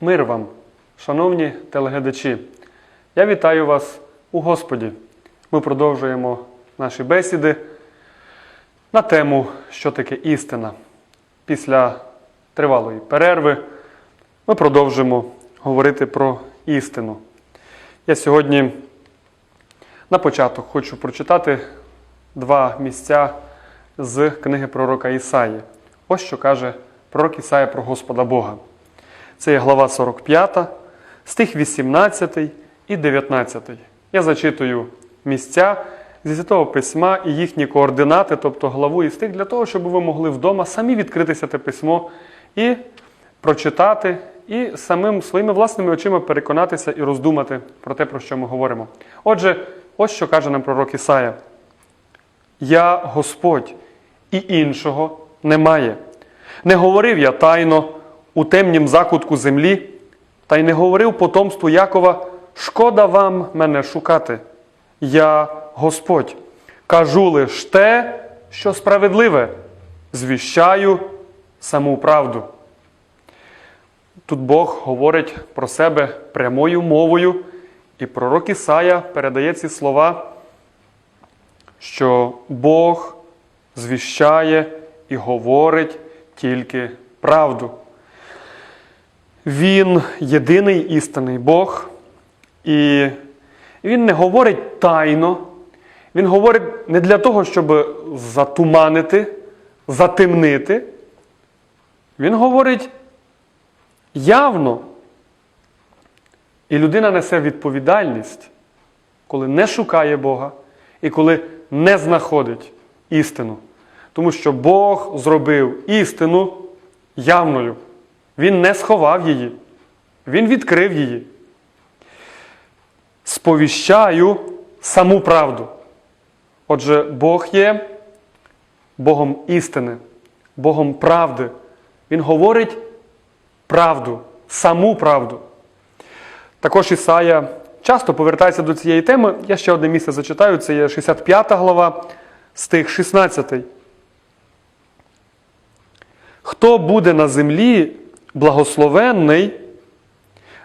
Мир вам, шановні телеглядачі. Я вітаю вас у Господі. Ми продовжуємо наші бесіди на тему, що таке істина. Після тривалої перерви ми продовжимо говорити про істину. Я сьогодні на початок хочу прочитати два місця з книги пророка Ісаї. Ось що каже пророк Ісая про Господа Бога. Це є глава 45, стих 18 і 19. Я зачитую місця зі Святого Письма і їхні координати, тобто главу і стих, для того, щоб ви могли вдома самі відкритися те письмо і прочитати, і самим своїми власними очима переконатися і роздумати про те, про що ми говоримо. Отже, ось що каже нам пророк Ісая. Я Господь, і іншого немає. Не говорив я тайно у темнім закутку землі, та й не говорив потомству Якова, шкода вам мене шукати. Я Господь, кажу лиш те, що справедливе, звіщаю саму правду. Тут Бог говорить про себе прямою мовою, і пророк Ісая передає ці слова, що Бог звіщає і говорить тільки правду. Він єдиний істинний Бог, і Він не говорить тайно, Він говорить не для того, щоб затуманити, затемнити. Він говорить явно. І людина несе відповідальність, коли не шукає Бога і коли не знаходить істину. Тому що Бог зробив істину явною. Він не сховав її, Він відкрив її. Сповіщаю саму правду. Отже, Бог є Богом істини, Богом правди. Він говорить правду, саму правду. Також Ісая часто повертається до цієї теми. Я ще одне місце зачитаю, це є 65 глава, стих 16. Хто буде на землі благословенний,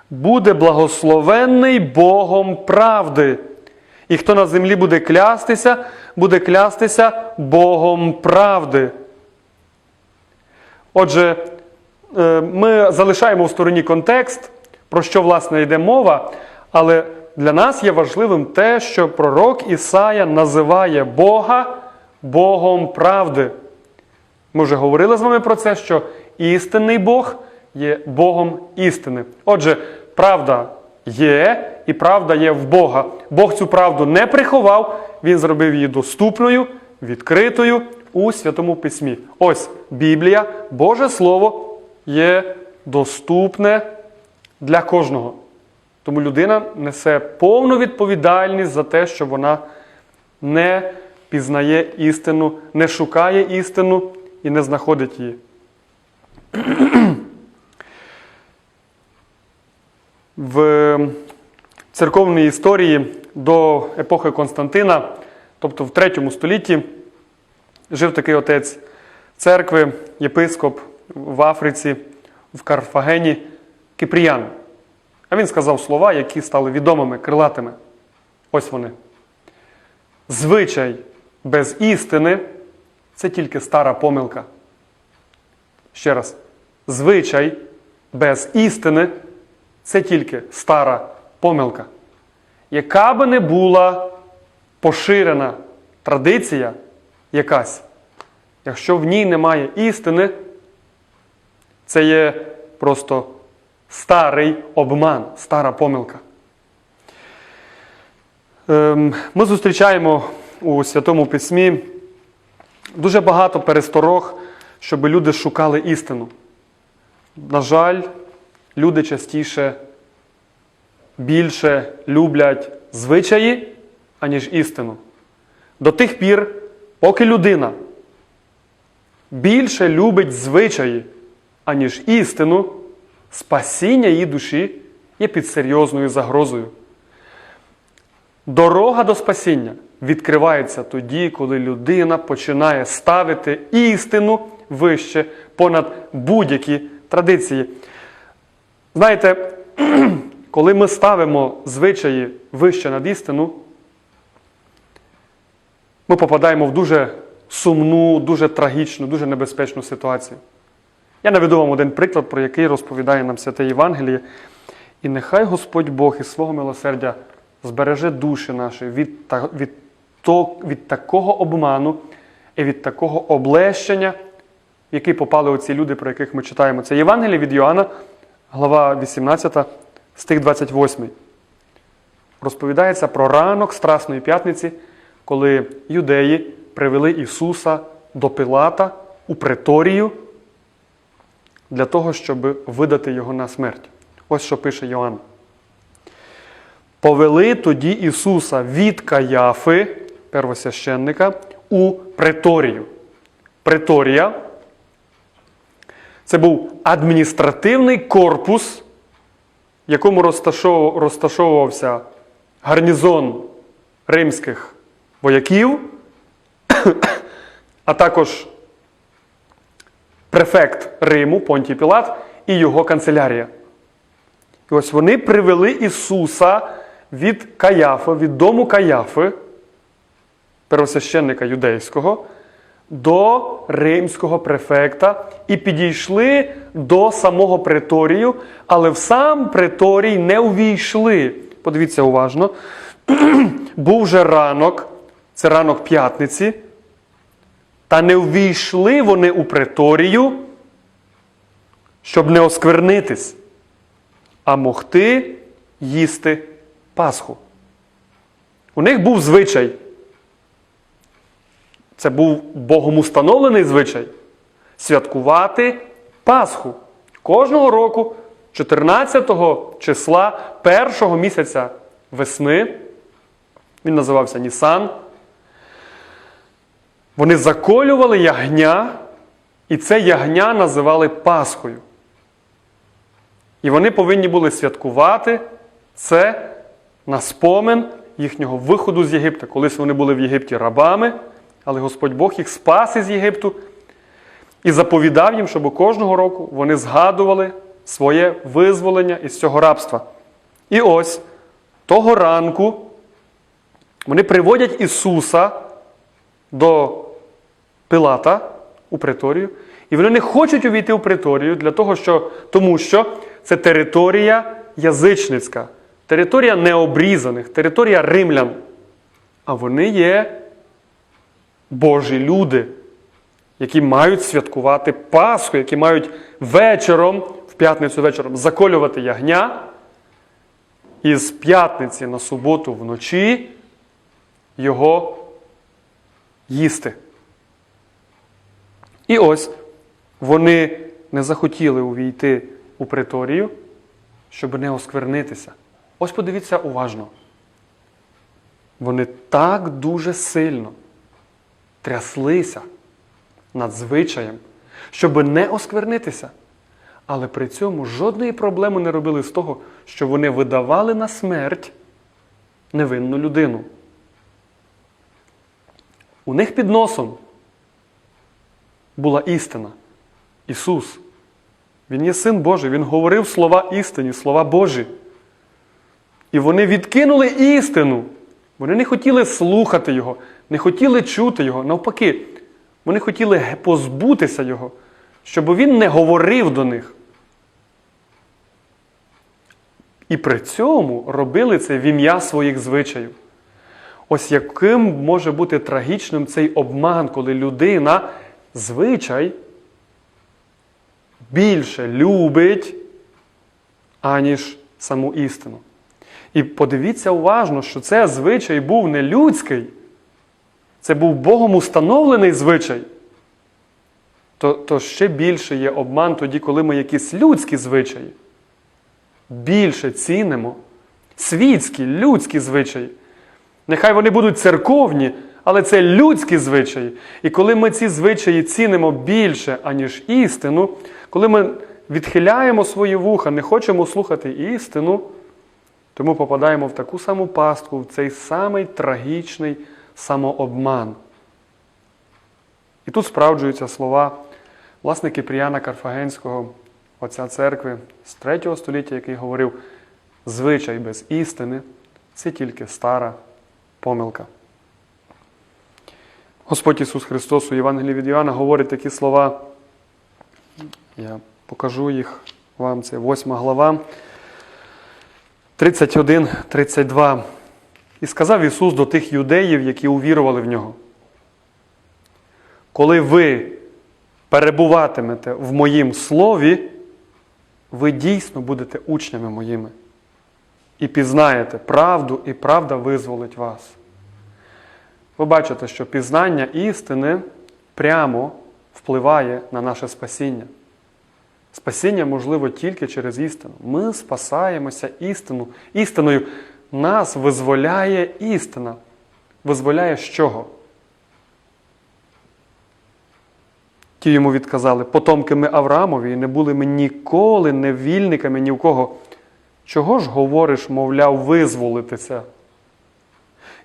буде благословенний Богом правди. І хто на землі буде клястися, буде клястися Богом правди. Отже, е, ми залишаємо в стороні контекст, про що, власне, йде мова, але для нас є важливим те, що пророк Ісая називає Бога Богом правди. Ми вже говорили з вами про це, що істинний Бог є Богом істини. Отже, правда є, і правда є в Бога. Бог цю правду не приховав, Він зробив її доступною, відкритою у Святому Письмі. Ось Біблія, Боже Слово є доступне для кожного. Тому людина несе повну відповідальність за те, що вона не пізнає істину, не шукає істину і не знаходить її. В церковній історії до епохи Константина, тобто в 3 столітті, жив такий отець церкви, єпископ в Африці, в Карфагені, Кипріян. А він сказав слова, які стали відомими, крилатими. Ось вони. Звичай без істини це тільки стара помилка. Ще раз, звичай без істини це тільки стара помилка. Яка би не була поширена традиція якась, якщо в ній немає істини, це є просто старий обман, стара помилка. Ем, Ми зустрічаємо у Святому Письмі дуже багато пересторог, щоб люди шукали істину. На жаль, люди частіше більше люблять звичаї, аніж істину. До тих пір, поки людина більше любить звичаї, аніж істину, спасіння її душі є під серйозною загрозою. Дорога до спасіння відкривається тоді, коли людина починає ставити істину вище понад будь-які традиції. Знаєте, коли ми ставимо звичаї вище над істину, ми попадаємо в дуже сумну, дуже трагічну, дуже небезпечну ситуацію. Я наведу вам один приклад, про який розповідає нам святе Євангеліє. І нехай Господь Бог із свого милосердя збереже душі наші від, та, від, то, від такого обману і від такого облещення, в який попали оці люди, про яких ми читаємо. Це Євангеліє від Йоанна, глава 18, стих 28. Розповідається про ранок Страсної п'ятниці, коли юдеї привели Ісуса до Пилата у преторію для того, щоб видати його на смерть. Ось що пише Йоанн. Повели тоді Ісуса від Каяфи, первосвященника, у преторію. Преторія це був адміністративний корпус, в якому розташовувався гарнізон римських вояків, а також префект Риму Понтій Пілат і його канцелярія. І ось вони привели Ісуса від Каяфи, від дому Каяфи, первосвященника юдейського, до римського префекта і підійшли до самого преторію, але в сам преторій не увійшли. Подивіться уважно. Був же ранок, це ранок п'ятниці, та не увійшли вони у преторію, щоб не осквернитись, а могти їсти Пасху. У них був звичай. Це був Богом установлений звичай святкувати Пасху. Кожного року, 14 числа першого місяця весни, він називався Нісан. Вони заколювали ягня, і це ягня називали Пасхою. І вони повинні були святкувати це на спомин їхнього виходу з Єгипта. Колись вони були в Єгипті рабами, але Господь Бог їх спас із Єгипту і заповідав їм, щоб кожного року вони згадували своє визволення із цього рабства. І ось того ранку вони приводять Ісуса до Пилата у преторію, і вони не хочуть увійти у преторію для того, що, тому що це територія язичницька, територія необрізаних, територія римлян. А вони є Божі люди, які мають святкувати Пасху, які мають вечором, в п'ятницю вечором, заколювати ягня. І з п'ятниці на суботу вночі його їсти. І ось вони не захотіли увійти у преторію, щоб не осквернитися. Ось подивіться уважно. Вони так дуже сильно тряслися над звичаєм, щоб не осквернитися. Але при цьому жодної проблеми не робили з того, що вони видавали на смерть невинну людину. У них під носом була істина. Ісус. Він є син Божий, Він говорив слова істині, слова Божі. І вони відкинули істину. Вони не хотіли слухати Його, не хотіли чути Його. Навпаки, вони хотіли позбутися Його, щоб Він не говорив до них. І при цьому робили це в ім'я своїх звичаїв. Ось яким може бути трагічним цей обман, коли людина звичай більше любить, аніж саму істину. І подивіться уважно, що це звичай був не людський, це був Богом установлений звичай. То, то ще більше є обман тоді, коли ми якісь людські звичаї більше цінимо світські, людські звичаї. Нехай вони будуть церковні, але це людські звичаї. І коли ми ці звичаї цінимо більше, аніж істину, коли ми відхиляємо свої вуха, не хочемо слухати істину, то ми попадаємо в таку саму пастку, в цей самий трагічний самообман. І тут справджуються слова власне Кипріяна Карфагенського, Отця церкви з 3 століття, який говорив, звичай без істини це тільки стара помилка. Господь Ісус Христос у Євангелії від Іоанна говорить такі слова. Я покажу їх вам, це 8 глава, 31-32. І сказав Ісус до тих юдеїв, які увірували в нього. Коли ви перебуватимете в моїм слові, ви дійсно будете учнями моїми. І пізнаєте правду, і правда визволить вас. Ви бачите, що пізнання істини прямо впливає на наше спасіння. Спасіння можливо тільки через істину. Ми спасаємося істину. істиною. Нас визволяє істина. Визволяє з чого? Ті йому відказали, потомки ми Авраамові, не були ми ніколи не вільниками ні в кого. Чого ж говориш, мовляв, визволитися?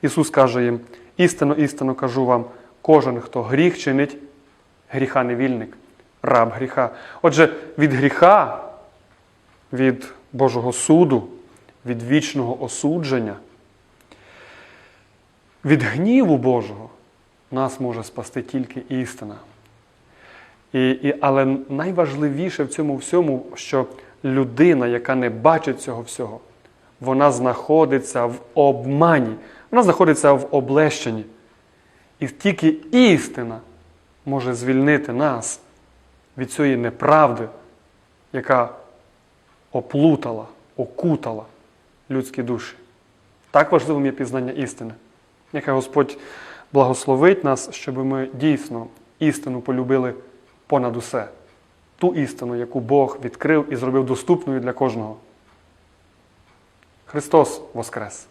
Ісус каже їм: істинно, істинно кажу вам, кожен, хто гріх чинить, гріха не вільник, раб гріха. Отже, від гріха, від Божого суду, від вічного осудження, від гніву Божого нас може спасти тільки істина. І, і, Але найважливіше в цьому всьому, що людина, яка не бачить цього всього, вона знаходиться в обмані, вона знаходиться в облещенні. І тільки істина може звільнити нас від цієї неправди, яка оплутала, окутала людські душі. Так важливим є пізнання істини. Нехай Господь благословить нас, щоб ми дійсно істину полюбили понад усе. Ту істину, яку Бог відкрив і зробив доступною для кожного. Христос Воскрес!